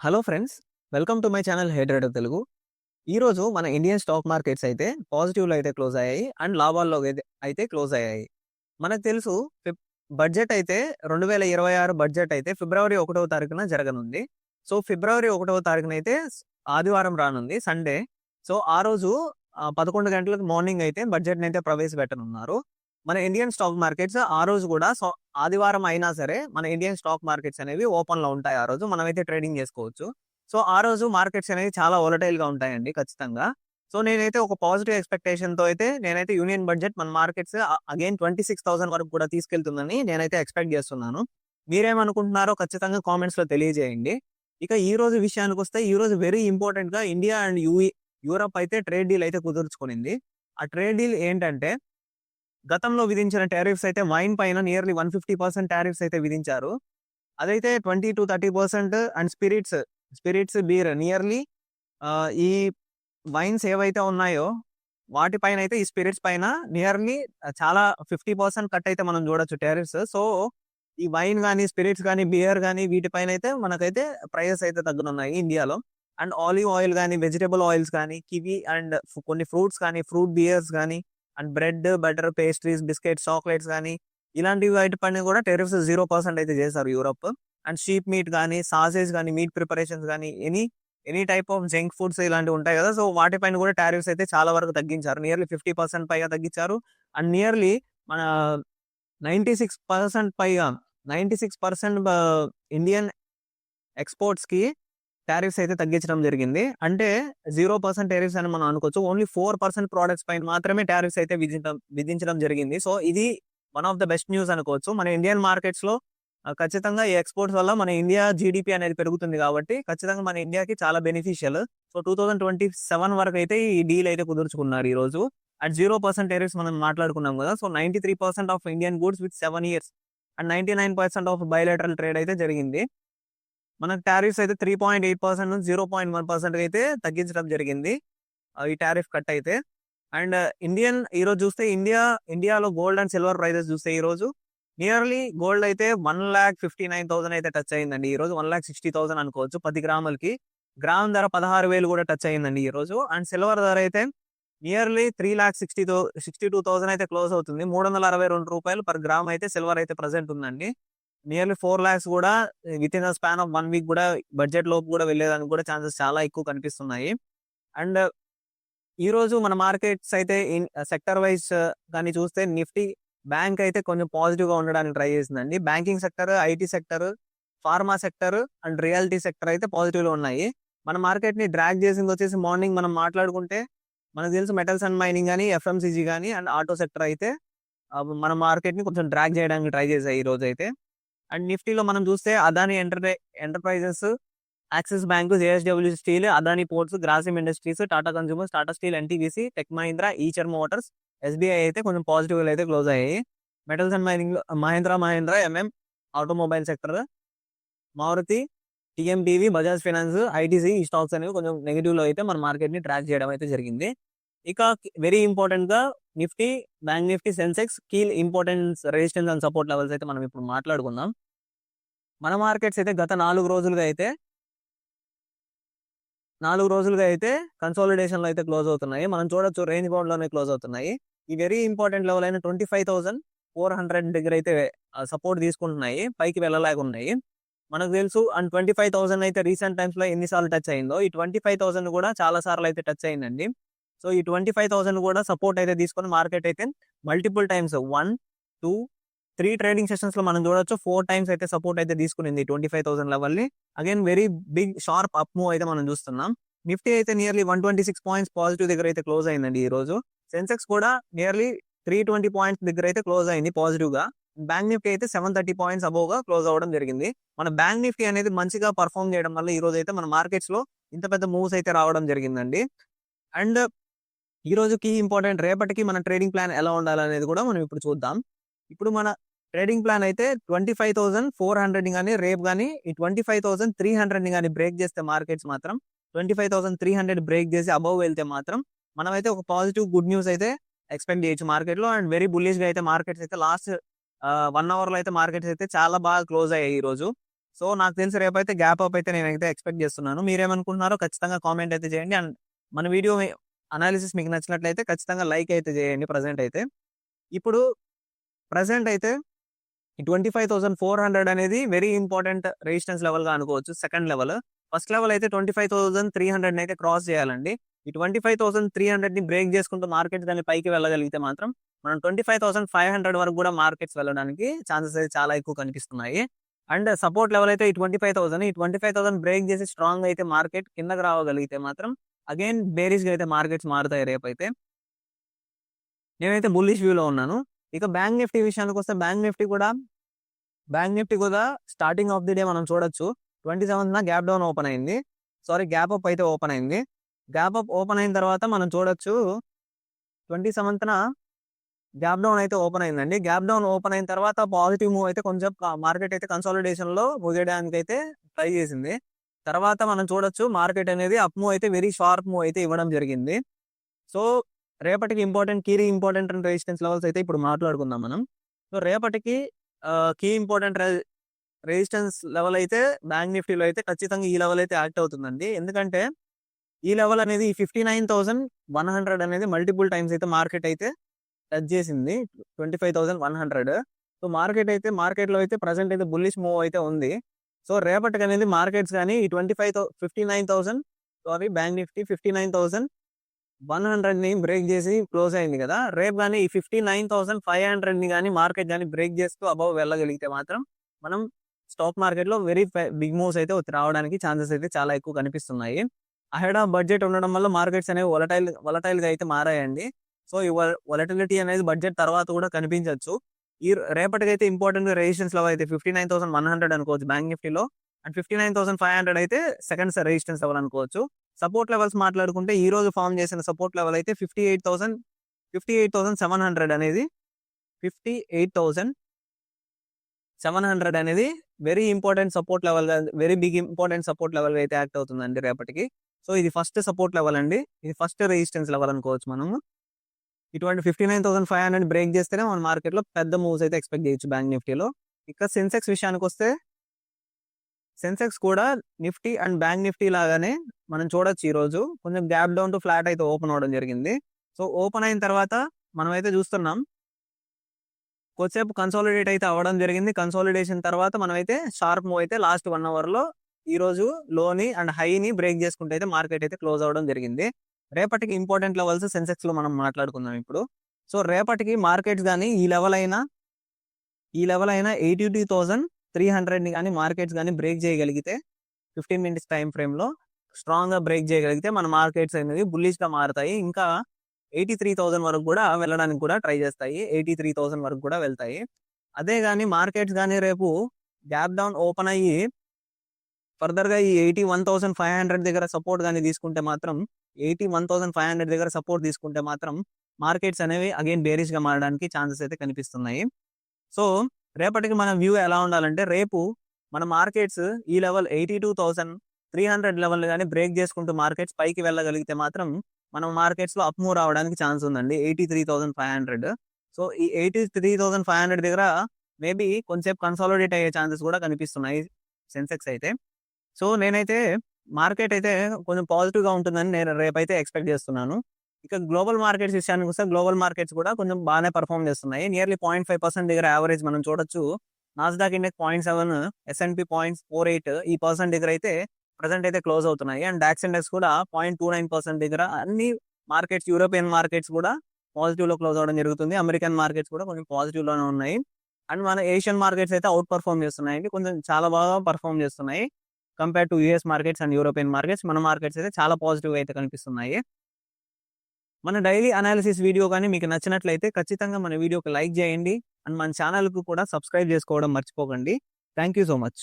Hello friends welcome to my channel head Telugu. ఈరోజు మన Indian stock markets అయితే పాజిటివ్లో అయితే క్లోజ్ అయ్యాయి అండ్ లాభాల్లో అయితే- అయితే క్లోజ్ అయ్యాయి. మనకు తెలుసు బడ్జెట్ అయితే రెండు వేల ఇరవై ఆరు బడ్జెట్ అయితే ఫిబ్రవరి ఒకటవ తారీఖున జరగనుంది. సో ఫిబ్రవరి ఒకటవ తారీఖున అయితే ఆదివారం రానుంది సండే. సో ఆ రోజు పదకొండు గంటలకు మార్నింగ్ అయితే బడ్జెట్ని అయితే ప్రవేశపెట్టనున్నారు. మన ఇండియన్ స్టాక్ మార్కెట్స్ ఆ రోజు కూడా సో ఆదివారం అయినా సరే మన ఇండియన్ స్టాక్ మార్కెట్స్ అనేవి ఓపెన్లో ఉంటాయి ఆ రోజు. మనమైతే ట్రేడింగ్ చేసుకోవచ్చు. సో ఆ రోజు మార్కెట్స్ అనేవి చాలా ఓలటైల్గా గా ఉంటాయండి ఖచ్చితంగా. సో నేనైతే ఒక పాజిటివ్ ఎక్స్పెక్టేషన్తో అయితే నేనైతే యూనియన్ బడ్జెట్ మన markets again twenty six thousand వరకు కూడా తీసుకెళ్తుందని నేనైతే ఎక్స్పెక్ట్ చేస్తున్నాను. మీరేమనుకుంటున్నారో ఖచ్చితంగా కామెంట్స్లో తెలియజేయండి. ఇక ఈ రోజు విషయానికి వస్తే ఈ రోజు వెరీ ఇంపార్టెంట్గా ఇండియా అండ్ యూఈ యూరప్ అయితే ట్రేడ్ డీల్ అయితే కుదుర్చుకునింది. ఆ ట్రేడ్ డీల్ ఏంటంటే గతంలో విధించిన టారిఫ్స్ అయితే వైన్ పైన nearly one fifty percent tariffs అయితే విధించారు. అదైతే twenty two thirty percent and spirits spirits beer nearly ఈ వైన్స్ ఏవైతే ఉన్నాయో వాటిపైన అయితే ఈ స్పిరిట్స్ పైన నియర్లీ చాలా ఫిఫ్టీ పర్సెంట్ కట్ అయితే మనం చూడొచ్చు టారిఫ్స్ సో ఈ వైన్ కానీ స్పిరిట్స్ కానీ బియర్ కానీ వీటిపైన అయితే మనకైతే ప్రైజెస్ అయితే తగ్గనున్నాయి ఇండియాలో. అండ్ ఆలివ్ ఆయిల్ కానీ వెజిటేబుల్ ఆయిల్స్ కానీ కివి అండ్ కొన్ని ఫ్రూట్స్ కానీ ఫ్రూట్ బియర్స్ కానీ and bread butter pastries biscuits chocolates కానీ ఇలాంటివి వాటి పని కూడా టెరిఫ్స్ జీరో పర్సెంట్ అయితే చేశారు యూరప్. అండ్ షీప్ మీట్ కానీ సాసేజ్ కానీ మీట్ ప్రిపరేషన్స్ కానీ any any type of junk foods ఇలాంటివి ఉంటాయి కదా. సో వాటిపైన కూడా టారిఫ్స్ అయితే చాలా వరకు తగ్గించారు. నియర్లీ ఫిఫ్టీ పర్సెంట్ పైగా తగ్గించారు. అండ్ నియర్లీ మన నైంటీ సిక్స్ పర్సెంట్ పైగా నైంటీ సిక్స్ పర్సెంట్ ఇండియన్ ఎక్స్పోర్ట్స్కి టారిఫ్స్ అయితే తగ్గించడం జరిగింది. అంటే జీరో పర్సెంట్ టారిఫ్స్ అని మనం అనుకోవచ్చు. ఓన్లీ ఫోర్ పర్సెంట్ ప్రోడక్ట్స్ పైన మాత్రమే టారిఫ్స్ అయితే విధించడం విధించడం జరిగింది. సో ఇది one of the best news అనుకోవచ్చు. మన ఇండియన్ మార్కెట్స్లో ఖచ్చితంగా ఈ ఎక్స్పోర్ట్స్ వల్ల మన ఇండియా జీడిపి అనేది పెరుగుతుంది కాబట్టి ఖచ్చితంగా మన ఇండియాకి చాలా beneficial. So two thousand twenty seven వరకు అయితే ఈ డీల్ అయితే కుదుర్చుకున్నారు ఈ రోజు. అండ్ జీరో పర్సెంట్ టెరిఫ్స్ మనం మాట్లాడుకున్నాం కదా. So ninety three percent of Indian goods with seven years. And ninety nine percent of bilateral trade అయితే జరిగింది. మనకు టారిఫ్స్ అయితే త్రీ పాయింట్ ఎయిట్ పర్సెంట్ నుంచి జీరో పాయింట్ వన్ పర్సెంట్ అయితే తగ్గించడం జరిగింది. ఈ టారిఫ్ కట్ అయితే. అండ్ uh, ఇండియన్ ఈ రోజు చూస్తే ఇండియా ఇండియాలో గోల్డ్ అండ్ సిల్వర్ ప్రైజెస్ చూస్తే ఈ రోజు నియర్లీ గోల్డ్ అయితే one lakh fifty nine thousand అయితే టచ్ అయిందండి ఈ రోజు. వన్ ల్యాక్ సిక్స్టీ థౌసండ్ అనుకోవచ్చు పది గ్రాములకి. గ్రామ్ ధర పదహారు వేలు కూడా టచ్ అయిందండి ఈ రోజు. అండ్ సిల్వర్ ధర అయితే nearly three lakh sixty sixty two thousand అయితే క్లోజ్ అవుతుంది. మూడు వందల అరవై రెండు రూపాయలు పర్ గ్రామ్ అయితే సిల్వర్ అయితే ప్రజెంట్ ఉందండి. నియర్లీ ఫోర్ ల్యాక్స్ కూడా with in the span of one week కూడా బడ్జెట్ లోపు కూడా వెళ్ళేదానికి కూడా ఛాన్సెస్ చాలా ఎక్కువ కనిపిస్తున్నాయి. అండ్ ఈ రోజు మన మార్కెట్స్ అయితే సెక్టర్ వైజ్ కానీ చూస్తే నిఫ్టీ బ్యాంక్ అయితే కొంచెం పాజిటివ్గా ఉండడానికి ట్రై చేసిందండి. Banking sector IT sector pharma sector and reality sector అయితే పాజిటివ్లో ఉన్నాయి. మన మార్కెట్ని డ్రాగ్ చేసింది వచ్చేసి మార్నింగ్ మనం మాట్లాడుకుంటే మనకు తెలుసు మెటల్స్ అండ్ మైనింగ్ కానీ ఎఫ్ఎంసీజీ కానీ అండ్ ఆటో సెక్టర్ అయితే మన మార్కెట్ని కొంచెం డ్రాగ్ చేయడానికి ట్రై చేశాయి ఈ రోజు అయితే. అండ్ నిఫ్టీలో మనం చూస్తే Adani enterprise enterprises Axis bank JSW steel Adani ports Grasim industries Tata consumers Tata steel NTPC tech Mahindra Eicher motors SBI అయితే కొంచెం పాజిటివ్ అయితే క్లోజ్ అయ్యాయి. Metals and mining Mahindra Mahindra M M automobile sector Maruti TMPV Bajaj finance ITC ఈ stocks అనేవి కొంచెం నెగిటివ్లో అయితే మన మార్కెట్ని ట్రాక్ చేయడం అయితే జరిగింది. ఇక వెరీ ఇంపార్టెంట్గా Nifty bank Nifty Sensex key importance resistance and support levels అయితే మనం ఇప్పుడు మాట్లాడుకుందాం. మన మార్కెట్స్ అయితే గత నాలుగు రోజులుగా అయితే నాలుగు రోజులుగా అయితే కన్సాలిడేషన్లో అయితే క్లోజ్ అవుతున్నాయి. మనం చూడొచ్చు రేంజ్ బౌండ్లోనే క్లోజ్ అవుతున్నాయి. ఈ వెరీ ఇంపార్టెంట్ లెవెల్ అయిన twenty five thousand four hundred దగ్గర అయితే సపోర్ట్ తీసుకుంటున్నాయి. పైకి వెళ్ళలేకున్నాయి. మనకు తెలుసు అండ్ ట్వంటీ ఫైవ్ థౌసండ్ అయితే రీసెంట్ టైమ్స్లో ఎన్నిసార్లు టచ్ అయిందో? ఈ ట్వంటీ ఫైవ్ థౌసండ్ కూడా చాలా సార్లు అయితే టచ్ అయిందండి. సో ఈ ట్వంటీ ఫైవ్ థౌసండ్ కూడా సపోర్ట్ అయితే తీసుకొని మార్కెట్ అయితే multiple times one two three trading సెషన్స్లో మనం చూడొచ్చు. ఫోర్ టైమ్స్ అయితే సపోర్ట్ అయితే తీసుకునింది ట్వంటీ ఫైవ్ థౌసండ్ లెవెల్ని again very big sharp up move అయితే మనం చూస్తున్నాం. నిఫ్టీ అయితే nearly one twenty six points positive దగ్గర అయితే క్లోజ్ అయిందండి ఈ రోజు సెన్సెక్స్ కూడా నియర్లీ త్రీ ట్వంటీ పాయింట్స్ దగ్గర అయితే క్లోజ్ అయింది పాజిటివ్గా. బ్యాంక్ నిఫ్టీ అయితే సెవెన్ థర్టీ పాయింట్స్ అబోవ్గా క్లోజ్ అవ్వడం జరిగింది. మన బ్యాంక్ నిఫ్టీ అనేది మంచిగా పర్ఫామ్ చేయడం వల్ల ఈ రోజు అయితే మన మార్కెట్స్లో ఇంత పెద్ద మూవ్స్ అయితే రావడం జరిగిందండి. అండ్ ఈ రోజుకి ఇంపార్టెంట్ రేపటికి మన ట్రేడింగ్ ప్లాన్ ఎలా ఉండాలనేది కూడా మనం ఇప్పుడు చూద్దాం. ఇప్పుడు మన ట్రేడింగ్ ప్లాన్ అయితే twenty five thousand four hundred కానీ రేపు కానీ ఈ twenty five thousand three hundred కానీ బ్రేక్ చేస్తే మార్కెట్స్ మాత్రం twenty five thousand three hundred break చేసి అబవ్ వెళ్తే మాత్రం మనం అయితే ఒక పాజిటివ్ గుడ్ న్యూస్ అయితే ఎక్స్పెక్ట్ చేయొచ్చు మార్కెట్లో. అండ్ వెరీ బుల్లిష్గా అయితే మార్కెట్స్ అయితే లాస్ట్ వన్ అవర్లో అయితే మార్కెట్స్ అయితే చాలా బాగా క్లోజ్ అయ్యాయి ఈ రోజు. సో నాకు తెలిసి రేపైతే గ్యాప్ అప్ అయితే నేనైతే ఎక్స్పెక్ట్ చేస్తున్నాను. మీరేమనుకుంటున్నారో ఖచ్చితంగా కామెంట్ అయితే చేయండి. అండ్ మన వీడియో అనాలిసిస్ మీకు నచ్చినట్లయితే ఖచ్చితంగా లైక్ అయితే చేయండి ప్రజెంట్ అయితే. ఇప్పుడు ప్రజెంట్ అయితే twenty five thousand four hundred అనేది వెరీ ఇంపార్టెంట్ రెసిస్టెన్స్ లెవెల్గా అనుకోవచ్చు సెకండ్ లెవెల్. ఫస్ట్ లెవెల్ అయితే twenty five thousand three hundred అయితే క్రాస్ చేయాలండి. ఈ ట్వంటీ ఫైవ్ థౌసండ్ త్రీ హండ్రెడ్ని బ్రేక్ చేసుకుంటూ మార్కెట్ దాని పైకి వెళ్ళగలిగితే మాత్రం మనం twenty five thousand five hundred వరకు కూడా మార్కెట్స్ వెళ్ళడానికి ఛాన్సెస్ అయితే చాలా ఎక్కువ కనిపిస్తున్నాయి. అండ్ సపోర్ట్ లెవెల్ అయితే ఈ ట్వంటీ ఫైవ్ థౌసండ్ ఈ ట్వంటీ ఫైవ్ థౌసండ్ బ్రేక్ చేసి స్ట్రాంగ్ అయితే మార్కెట్ కిందకి రావగలిగితే మాత్రం అగైన్ బేరీస్గా అయితే మార్కెట్స్ మారుతాయి రేపు అయితే నేనైతే బుల్లిష్ వ్యూలో ఉన్నాను. ఇక బ్యాంక్ నిఫ్టీ విషయానికి వస్తే బ్యాంక్ నిఫ్టీ కూడా బ్యాంక్ నిఫ్టీ కూడా స్టార్టింగ్ ఆఫ్ ది డే మనం చూడొచ్చు. Twenty seventh gap down open అయింది. సారీ గ్యాప్ అప్ అయితే ఓపెన్ అయింది. గ్యాప్ అప్ ఓపెన్ అయిన తర్వాత మనం చూడొచ్చు. ట్వంటీ సెవెంత్న గ్యాప్ డౌన్ అయితే ఓపెన్ అయిందండి. గ్యాప్ డౌన్ ఓపెన్ అయిన తర్వాత పాజిటివ్ మూవ్ అయితే కొంచెం మార్కెట్ అయితే కన్సాలిడేషన్లో ముగియడానికి అయితే ట్రై చేసింది. తర్వాత మనం చూడొచ్చు మార్కెట్ అనేది అప్ మూవ్ అయితే వెరీ షార్ప్ మూవ్ అయితే ఇవ్వడం జరిగింది. సో రేపటికి important key important and resistance levels అయితే ఇప్పుడు మాట్లాడుకుందాం మనం. సో రేపటికి కీ ఇంపార్టెంట్ రెసిస్టెన్స్ లెవెల్ అయితే బ్యాంక్ నిఫ్టీలో అయితే ఖచ్చితంగా ఈ లెవెల్ అయితే యాక్ట్ అవుతుందండి. ఎందుకంటే ఈ లెవెల్ అనేది fifty nine thousand one hundred అనేది మల్టిపుల్ టైమ్స్ అయితే మార్కెట్ అయితే టచ్ చేసింది. Twenty five thousand one hundred. So market అయితే మార్కెట్లో అయితే ప్రజెంట్ అయితే బుల్లిష్ మూవ్ అయితే ఉంది. సో రేపటికి అనేది మార్కెట్స్ కానీ ఈ twenty five fifty nine thousand sorry bank Nifty fifty nine thousand one హండ్రెడ్ని break చేసి క్లోజ్ అయింది కదా. రేపు కానీ ఈ ఫిఫ్టీ నైన్ థౌసండ్ ఫైవ్ హండ్రెడ్ని కానీ మార్కెట్ కానీ బ్రేక్ చేస్తూ అబౌవ్ వెళ్ళగలిగితే మాత్రం మనం స్టాక్ మార్కెట్లో వెరీ బిగ్ మూవ్స్ అయితే రావడానికి ఛాన్సెస్ అయితే చాలా ఎక్కువ కనిపిస్తున్నాయి. అహెడ్ ఆఫ్ బడ్జెట్ ఉండడం వల్ల మార్కెట్స్ అనేవి వలటైల్ వలటైల్గా అయితే మారాయండి. సో ఈ వలటిలిటీ అనేది బడ్జెట్ తర్వాత కూడా కనిపించవచ్చు ఈ రేపటికైతే ఇంపార్టెంట్ రెజిస్టెన్స్ లెవెల్ అయితే fifty nine thousand one hundred అనుకోవచ్చు బ్యాంక్ నిఫ్టీలో and fifty nine thousand five hundred అయితే సెకండ్ రెజిస్టెన్స్ లెవెల్ అనుకోవచ్చు. సపోర్ట్ లెవెల్స్ మాట్లాడుకుంటే ఈ రోజు ఫామ్ చేసిన సపోర్ట్ లెవెల్ అయితే fifty eight thousand fifty eight thousand seven hundred అనేది fifty eight thousand seven hundred అనేది very important support level very big important support level అయితే యాక్ట్ అవుతుందండి రేపటికి. సో ఇది ఫస్ట్ సపోర్ట్ లెవెల్ అండి. ఇది ఫస్ట్ రెసిస్టెన్స్ లెవెల్ అనుకోవచ్చు మనము. ఇటువంటి fifty nine thousand five hundred break చేస్తేనే మన మార్కెట్లో పెద్ద మూవ్స్ అయితే ఎక్స్పెక్ట్ చేయొచ్చు బ్యాంక్ నిఫ్టీలో. ఇక సెన్సెక్స్ విషయానికి వస్తే సెన్సెక్స్ కూడా నిఫ్టీ అండ్ బ్యాంక్ నిఫ్టీ లాగానే మనం చూడొచ్చు ఈ రోజు కొంచెం గ్యాప్ డౌన్ టు ఫ్లాట్ అయితే ఓపెన్ అవడం జరిగింది. సో ఓపెన్ అయిన తర్వాత మనం అయితే చూస్తున్నాం. కొద్దిసేపు కన్సాలిడేట్ అయితే అవ్వడం జరిగింది. కన్సాలిడేషన్ తర్వాత మనం అయితే షార్ప్ మూవ్ అయితే లాస్ట్ వన్ అవర్లో ఈ రోజు లోని అండ్ హైని బ్రేక్ చేసుకుంటే అయితే మార్కెట్ అయితే క్లోజ్ అవడం జరిగింది. రేపటికి ఇంపార్టెంట్ లెవెల్స్ సెన్సెక్స్లో మనం మాట్లాడుకుందాం ఇప్పుడు. సో రేపటికి మార్కెట్స్ కానీ ఈ లెవెల్ అయినా ఈ లెవెల్ అయినా ఎయిటీ టూ థౌసండ్ త్రీ హండ్రెడ్ని కానీ మార్కెట్స్ కానీ బ్రేక్ చేయగలిగితే ఫిఫ్టీన్ మినిట్స్ టైం ఫ్రేమ్లో స్ట్రాంగ్గా బ్రేక్ చేయగలిగితే మన మార్కెట్స్ అనేది బుల్లిష్గా మారుతాయి. ఇంకా ఎయిటీ త్రీ థౌసండ్ వరకు కూడా వెళ్ళడానికి కూడా ట్రై చేస్తాయి. ఎయిటీ త్రీ థౌసండ్ వరకు కూడా వెళ్తాయి. అదే కానీ మార్కెట్స్ కానీ రేపు గ్యాప్ డౌన్ ఓపెన్ అయ్యి ఫర్దర్గా ఈ eighty one thousand five hundred దగ్గర సపోర్ట్ కానీ తీసుకుంటే మాత్రం eighty one thousand five hundred దగ్గర సపోర్ట్ తీసుకుంటే మాత్రం మార్కెట్స్ అనేవి అగైన్ బేరిష్గా మారడానికి ఛాన్సెస్ అయితే కనిపిస్తున్నాయి. సో రేపటికి మన వ్యూ ఎలా ఉండాలంటే రేపు మన మార్కెట్స్ ఈ level eighty two thousand three hundred level కానీ బ్రేక్ చేసుకుంటూ మార్కెట్స్ పైకి వెళ్ళగలిగితే మాత్రం మనం మార్కెట్స్లో అప్ మూవ్ రావడానికి ఛాన్స్ ఉందండి eighty three thousand five hundred. So ఈ eighty three thousand five hundred దగ్గర మేబీ కొంచెంసేపు కన్సాలిడేట్ అయ్యే ఛాన్సెస్ కూడా కనిపిస్తున్నాయి సెన్సెక్స్ అయితే. సో నేనైతే మార్కెట్ అయితే కొంచెం పాజిటివ్గా ఉంటుందని నేను రేపైతే ఎక్స్పెక్ట్ చేస్తున్నాను. ఇక గ్లోబల్ మార్కెట్స్ విషయానికి వస్తే గ్లోబల్ మార్కెట్స్ కూడా కొంచెం బాగానే పర్ఫామ్ చేస్తున్నాయి. నియర్లీ పాయింట్ ఫైవ్ పర్సెంట్ దగ్గర యావరేజ్ మనం చూడొచ్చు. Nasdaq index point seven S and P point four eight ఈ పర్సెంట్ దగ్గర అయితే ప్రజెంట్ అయితే క్లోజ్ అవుతున్నాయి. అండ్ డాక్స్ ఇండెక్స్ కూడా పాయింట్ టూ నైన్ పర్సెంట్ దగ్గర అన్ని మార్కెట్స్ యూరోపియన్ మార్కెట్స్ కూడా పాజిటివ్లో క్లోజ్ అవడం జరుగుతుంది. అమెరికన్ మార్కెట్స్ కూడా కొంచెం పాజిటివ్లోనే ఉన్నాయి. అండ్ మన ఏషియన్ మార్కెట్స్ అయితే అవుట్ పర్ఫామ్ చేస్తున్నాయి కొంచెం చాలా బాగా పర్ఫామ్ చేస్తున్నాయి. Compare to US markets and European markets మన మార్కెట్స్ అయితే చాలా పాజిటివ్ అయితే కనిపిస్తున్నాయి. మన డైలీ అనాలిసిస్ వీడియో కానీ మీకు నచ్చినట్లయితే ఖచ్చితంగా మన వీడియోకి లైక్ చేయండి. అండ్ మన ఛానల్కు కూడా సబ్స్క్రైబ్ చేసుకోవడం మర్చిపోకండి. Thank you so much